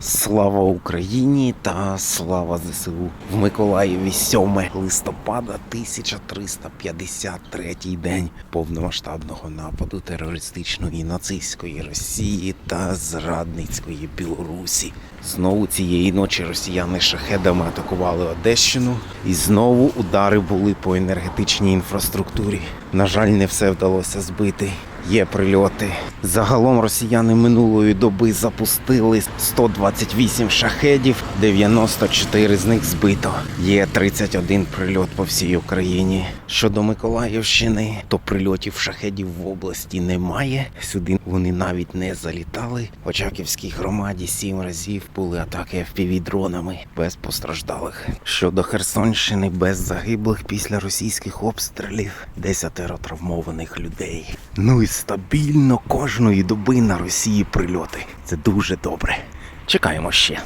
Слава Україні та слава ЗСУ в Миколаєві 7 листопада 1353 день повномасштабного нападу терористичної нацистської Росії та зрадницької Білорусі. Знову цієї ночі росіяни шахедами атакували Одещину, і знову удари були по енергетичній інфраструктурі. На жаль, не все вдалося збити. Є прильоти. Загалом росіяни минулої доби запустили 128 шахедів, 94 з них збито. Є 31 прильот по всій Україні. Щодо Миколаївщини, то прильотів шахедів в області немає. Сюди вони навіть не залітали. В Очаківській громаді сім разів були атаки FPV-дронами без постраждалих. Щодо Херсонщини, без загиблих після російських обстрілів, десятеро травмованих людей. Ну і стабільно кожної доби на Росії прильоти. Це дуже добре. Чекаємо ще.